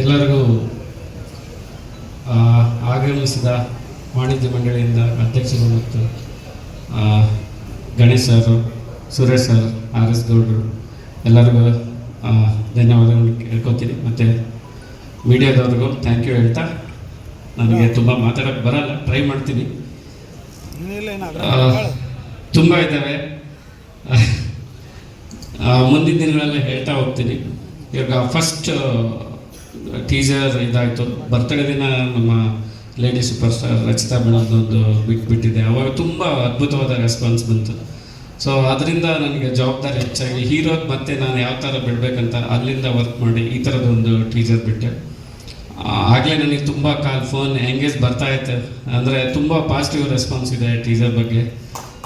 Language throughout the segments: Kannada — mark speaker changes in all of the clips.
Speaker 1: ಎಲ್ಲರಿಗೂ ಆಗಮಿಸಿದ ವಾಣಿಜ್ಯ ಮಂಡಳಿಯಿಂದ ಅಧ್ಯಕ್ಷರು ಮತ್ತು Ganesh sir, Suresh sir, R S ಗೌಡರು, ಎಲ್ಲರಿಗೂ ಧನ್ಯವಾದಗಳು ಕೇಳ್ಕೊತೀನಿ. ಮತ್ತು ಮೀಡಿಯಾದವ್ರಿಗೂ ಥ್ಯಾಂಕ್ ಯು ಹೇಳ್ತಾ ನನಗೆ ತುಂಬ ಮಾತಾಡೋಕ್ಕೆ ಬರಲ್ಲ ಟ್ರೈ ಮಾಡ್ತೀನಿ. ತುಂಬ ಇದ್ದಾವೆ ಮುಂದಿನ ದಿನಗಳಲ್ಲಿ ಹೇಳ್ತಾ ಹೋಗ್ತೀನಿ. ಇವಾಗ ಫಸ್ಟ್ ಟೀಸರ್ ಇದಾಯಿತು. ಬರ್ತಡೇ ದಿನ ನಮ್ಮ ಲೇಡಿ ಸೂಪರ್ ಸ್ಟಾರ್ ರಚಿತಾ ಮೇಡಮ್ದೊಂದು ಬಿಟ್ಬಿಟ್ಟಿದೆ ಅವಾಗ ತುಂಬ ಅದ್ಭುತವಾದ ರೆಸ್ಪಾನ್ಸ್ ಬಂತು. ಸೊ ಅದರಿಂದ ನನಗೆ ಜವಾಬ್ದಾರಿ ಹೆಚ್ಚಾಗಿ ಹೀರೋ ಮತ್ತೆ ನಾನು ಯಾವ ಥರ ಬಿಡಬೇಕಂತ ಅಲ್ಲಿಂದ ವರ್ಕ್ ಮಾಡಿ ಈ ಥರದೊಂದು ಟೀಸರ್ ಬಿಟ್ಟೆ. ಆಗಲೇ ನನಗೆ ತುಂಬ ಕಾಲ್ ಫೋನ್ ಎಂಗೇಜ್ ಬರ್ತಾ ಇತ್ತು. ಅಂದರೆ ತುಂಬ ಪಾಸಿಟಿವ್ ರೆಸ್ಪಾನ್ಸ್ ಇದೆ ಟೀಸರ್ ಬಗ್ಗೆ.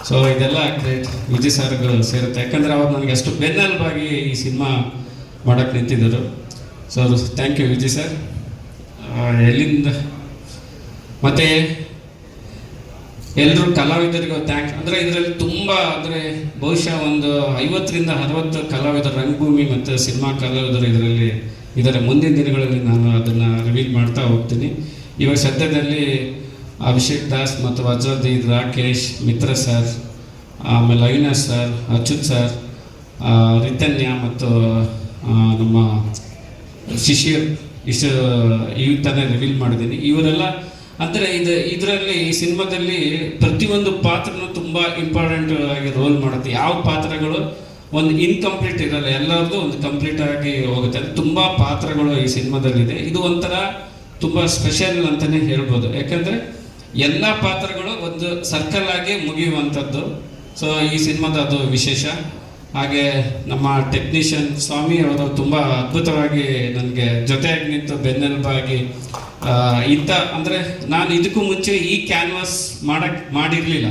Speaker 1: ಸೊ ಇದೆಲ್ಲ ಗ್ರೇಟ್ ವಿಜಯ್ ಸರ್ಗೂ ಸೇರುತ್ತೆ. ಯಾಕಂದರೆ ಅವ್ರು ನನಗೆ ಅಷ್ಟು ಬೆನ್ನೆಲುಬಾಗಿ ಈ ಸಿನಿಮಾ ಮಾಡೋಕ್ಕೆ ನಿಂತಿದ್ದರು. So thank you Vijay sir ಎಲ್ಲಿಂದ? ಮತ್ತು ಎಲ್ಲರೂ ಕಲಾವಿದರಿಗೂ ಥ್ಯಾಂಕ್ಸ್ ಅಂದರೆ ಇದರಲ್ಲಿ ತುಂಬ, ಅಂದರೆ ಬಹುಶಃ ಒಂದು ಐವತ್ತರಿಂದ ಅರವತ್ತು ಕಲಾವಿದರು, ರಂಗಭೂಮಿ ಮತ್ತು ಸಿನಿಮಾ ಕಲಾವಿದರು ಇದರಲ್ಲಿ ಇದರ ಮುಂದಿನ ದಿನಗಳಲ್ಲಿ ನಾನು ಅದನ್ನು ರಿವೀಲ್ ಮಾಡ್ತಾ ಹೋಗ್ತೀನಿ. ಇವಾಗ ಸದ್ಯದಲ್ಲಿ ಅಭಿಷೇಕ್ ದಾಸ್ ಮತ್ತು ವಜ್ರದೀದ್ ರಾಕೇಶ್, ಮಿತ್ರ ಸರ್ ಆಮೇಲೆ ಅವಿನಾಶ್ ಸರ್ ಅಚ್ಯುತ್ ಸರ್ ರಿತನ್ಯ ಮತ್ತು ನಮ್ಮ ಶಿಷ್ಯ, ಇಷ್ಟು, ಈ ರಿವೀಲ್ ಮಾಡಿದ್ದೀನಿ. ಇವರೆಲ್ಲ, ಅಂದರೆ ಇದು, ಇದರಲ್ಲಿ, ಈ ಸಿನಿಮಾದಲ್ಲಿ ಪ್ರತಿಯೊಂದು ಪಾತ್ರನೂ ತುಂಬ ಇಂಪಾರ್ಟೆಂಟ್ ಆಗಿ ರೋಲ್ ಮಾಡುತ್ತೆ. ಯಾವ ಪಾತ್ರಗಳು, ಒಂದು ಇನ್ಕಂಪ್ಲೀಟ್ ಇರಲ್ಲ ಎಲ್ಲರದ್ದು ಒಂದು ಕಂಪ್ಲೀಟ್ ಆಗಿ ಹೋಗುತ್ತೆ. ಅಂದರೆ ತುಂಬ ಪಾತ್ರಗಳು ಈ ಸಿನಿಮಾದಲ್ಲಿದೆ. ಇದು ಒಂಥರ ತುಂಬ ಸ್ಪೆಷಲ್ ಅಂತಲೇ ಹೇಳ್ಬೋದು. ಯಾಕಂದರೆ, ಎಲ್ಲ ಪಾತ್ರಗಳು ಒಂದು ಸರ್ಕಲ್ ಆಗಿ ಮುಗಿಯುವಂಥದ್ದು. ಸೊ ಈ ಸಿನಿಮಾದ ಅದು ವಿಶೇಷ. ಹಾಗೆ ನಮ್ಮ ಟೆಕ್ನಿಷಿಯನ್ ಸ್ವಾಮಿ ಅವರು ತುಂಬ ಅದ್ಭುತವಾಗಿ ನನಗೆ ಜೊತೆಯಾಗಿ ನಿಂತು ಬೆನ್ನೆಲುಬಾಗಿ ಇಂಥ, ಅಂದರೆ ನಾನು ಇದಕ್ಕೂ ಮುಂಚೆ ಈ ಕ್ಯಾನ್ವಾಸ್ ಮಾಡಕ್ ಮಾಡಿರಲಿಲ್ಲ.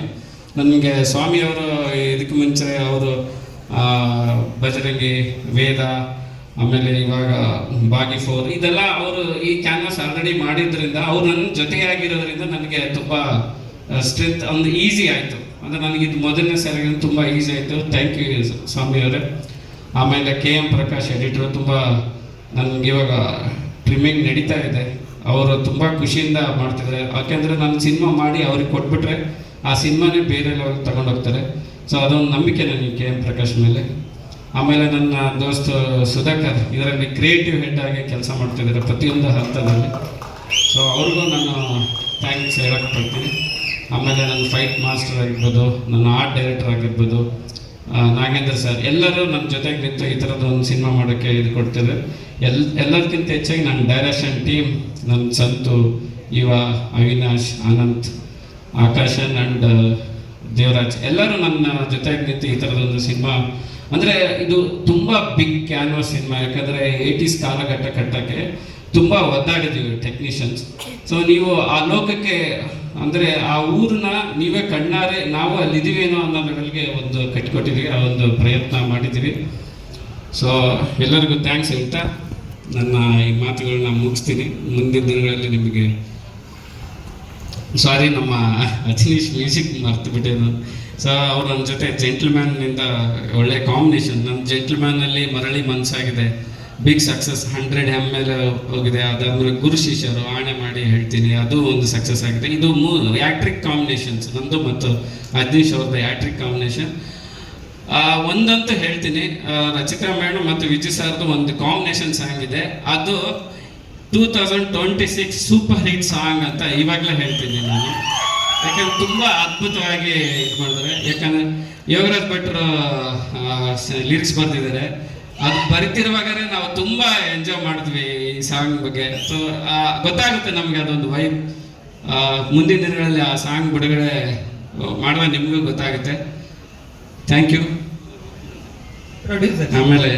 Speaker 1: ನನಗೆ ಸ್ವಾಮಿಯವರು ಇದಕ್ಕೂ ಮುಂಚೆ ಅವರು ಬಜರಂಗಿ ವೇದ, ಆಮೇಲೆ ಇವಾಗ ಬಾಗಿ ಫೋರ್, ಇದೆಲ್ಲ ಅವರು ಈ ಕ್ಯಾನ್ವಾಸ್ ಆಲ್ರೆಡಿ ಮಾಡಿದ್ರಿಂದ ಅವ್ರು ನನ್ನ ಜೊತೆಯಾಗಿರೋದ್ರಿಂದ ನನಗೆ ತುಂಬ ಸ್ಟ್ರೆಂತ್ ಒಂದು ಈಸಿ ಆಯಿತು. ಅಂದರೆ ನನಗೆ ಇದು ಮೊದಲನೇ ಸಾರಿಗೆ ತುಂಬ ಈಸಿ ಆಯಿತು. ಥ್ಯಾಂಕ್ ಯು ಸ್ವಾಮಿ ಅವರೇ. ಆಮೇಲೆ ಕೆ ಎಂ ಪ್ರಕಾಶ್ ಎಡಿಟ್ರು ತುಂಬ ನನಗೆ ಇವಾಗ ಟ್ರಿಮ್ಮಿಂಗ್ ನಡೀತಾ ಇದೆ. ಅವರು ತುಂಬ ಖುಷಿಯಿಂದ ಮಾಡ್ತಿದ್ದಾರೆ. ಯಾಕೆಂದರೆ ನಾನು ಸಿನಿಮಾ ಮಾಡಿ ಅವ್ರಿಗೆ ಕೊಟ್ಬಿಟ್ರೆ ಆ ಸಿನಿಮಾನೇ ಬೇರೆ ತಗೊಂಡೋಗ್ತಾರೆ ಸೊ ಅದೊಂದು ನಂಬಿಕೆ ನನಗೆ ಕೆ ಎಂ ಪ್ರಕಾಶ್ ಮೇಲೆ. ಆಮೇಲೆ ನನ್ನ ದೋಸ್ತು ಸುಧಾಕರ್, ಇದರಲ್ಲಿ ಕ್ರಿಯೇಟಿವ್ ಹೆಡ್ ಆಗಿ ಕೆಲಸ ಮಾಡ್ತಿದ್ದಾರೆ ಪ್ರತಿಯೊಂದು ಹಂತದಲ್ಲಿ. ಸೊ ಅವ್ರಿಗೂ ನಾನು ಥ್ಯಾಂಕ್ಸ್ ಹೇಳಕ್ಕೆ ಬರ್ತೀನಿ. ಆಮೇಲೆ ನನ್ನ ಫೈಟ್ ಮಾಸ್ಟರ್ ಆಗಿರ್ಬೋದು, ನನ್ನ ಆರ್ಟ್ ಡೈರೆಕ್ಟರ್ ಆಗಿರ್ಬೋದು ನಾಗೇಂದ್ರ ಸರ್ ಎಲ್ಲರೂ ನನ್ನ ಜೊತೆಗೆ ನಿಂತು ಈ ಥರದ ಒಂದು ಸಿನಿಮಾ ಮಾಡೋಕ್ಕೆ ಇದು ಕೊಡ್ತೇವೆ ಎಲ್ ಎಲ್ಲದಕ್ಕಿಂತ ಹೆಚ್ಚಾಗಿ ನನ್ನ ಡೈರೆಕ್ಷನ್ ಟೀಮ್ ನನ್ನ ಸಂತು, ಯುವ, ಅವಿನಾಶ್, ಅನಂತ್, ಆಕಾಶನ್ ಆ್ಯಂಡ್ ದೇವರಾಜ್, ಎಲ್ಲರೂ ನನ್ನ ಜೊತೆಗೆ ನಿಂತು ಈ ಥರದೊಂದು ಸಿನಿಮಾ ಅಂದರೆ ಇದು ತುಂಬ ಬಿಗ್ ಕ್ಯಾನ್ವಾಸ್ ಸಿನಿಮಾ ಯಾಕಂದರೆ ಏಯ್ಟೀಸ್ ಕಾಲಘಟ್ಟ ಕಟ್ಟಕ್ಕೆ ತುಂಬ ಒದ್ದಾಡಿದ್ದೀವಿ ಟೆಕ್ನಿಷಿಯನ್ಸ್ ಸೊ ನೀವು ಆ ಲೋಕಕ್ಕೆ ಅಂದರೆ ಆ ಊರನ್ನ ನೀವೇ ಕಣ್ಣಾರೆ, ನಾವು ಅಲ್ಲಿದ್ದೀವೇನೋ ಅನ್ನೋ ಲೆವೆಲ್ಗೆ ಒಂದು ಕಟ್ಟಿಕೊಟ್ಟಿದ್ದೀವಿ ಆ ಒಂದು ಪ್ರಯತ್ನ ಮಾಡಿದ್ದೀವಿ. ಸೊ ಎಲ್ಲರಿಗೂ ಥ್ಯಾಂಕ್ಸ್ ಹೇಳ್ತಾ ನನ್ನ ಈ ಮಾತುಗಳನ್ನ ಮುಗಿಸ್ತೀನಿ. ಮುಂದಿನ ದಿನಗಳಲ್ಲಿ ನಿಮಗೆ ಸಾರಿ ನಮ್ಮ ಅಜನೀಶ್ ಮ್ಯೂಸಿಕ್ ಮರ್ತು ಬಿಟ್ಟೆ ನಾನು ಸೊ ಅವ್ರು ನನ್ನ ಜೊತೆ ಜೆಂಟ್ಲ್ಮ್ಯಾನ್ನಿಂದ ಒಳ್ಳೆ ಕಾಂಬಿನೇಷನ್ ನನ್ನ ಜೆಂಟ್ಲ್ಮ್ಯಾನಲ್ಲಿ ಮರಳಿ ಮನಸ್ಸಾಗಿದೆ. Big success hundred M L ಹೋಗಿದೆ. ಅದಾದ್ಮೇಲೆ ಗುರು ಶಿಷ್ಯರು ಆಣೆ ಮಾಡಿ ಹೇಳ್ತೀನಿ. ಅದು ಒಂದು ಸಕ್ಸಸ್ ಆಗಿದೆ. ಇದು ಮೂ, ಯಾಟ್ರಿಕ್ ಕಾಂಬಿನೇಷನ್ಸ್ ನಂದು ಮತ್ತು ಅಜ್ನೀಶ್ ಅವ್ರದ್ದು ಯಾಟ್ರಿಕ್ ಕಾಂಬಿನೇಷನ್ ಒಂದಂತೂ ಹೇಳ್ತೀನಿ. ರಚಿತಾ ಮೇಡಮ್ ಮತ್ತು ವಿಜಯ್ ಸರ್ದು ಒಂದು ಕಾಂಬಿನೇಷನ್ ಸಾಂಗ್ ಇದೆ. ಅದು two thousand twenty six super hit song ಅಂತ ಇವಾಗಲೇ ಹೇಳ್ತೀನಿ ನಾನು. ಯಾಕಂದ್ರೆ ತುಂಬ ಅದ್ಭುತವಾಗಿ ಇದು ಮಾಡಿದ್ದಾರೆ. ಯಾಕಂದ್ರೆ ಯೋಗರಾಜ್ ಭಟ್ರು ಲಿರಿಕ್ಸ್ ಬರ್ತಿದ್ದಾರೆ ಅದು ಬರಿತಿರುವಾಗಲೇ ನಾವು ತುಂಬಾ ಎಂಜಾಯ್ ಮಾಡಿದ್ವಿ ಈ ಸಾಂಗ್ ಬಗ್ಗೆ. ಸೊ ಗೊತ್ತಾಗುತ್ತೆ ನಮಗೆ ಅದೊಂದು ವೈಬ್ ಮುಂದಿನ ದಿನಗಳಲ್ಲಿ ಆ ಸಾಂಗ್ ಬಿಡುಗಡೆ ಮಾಡುವ ನಿಮಗೂ ಗೊತ್ತಾಗುತ್ತೆ. ಥ್ಯಾಂಕ್ ಯು ಆಮೇಲೆ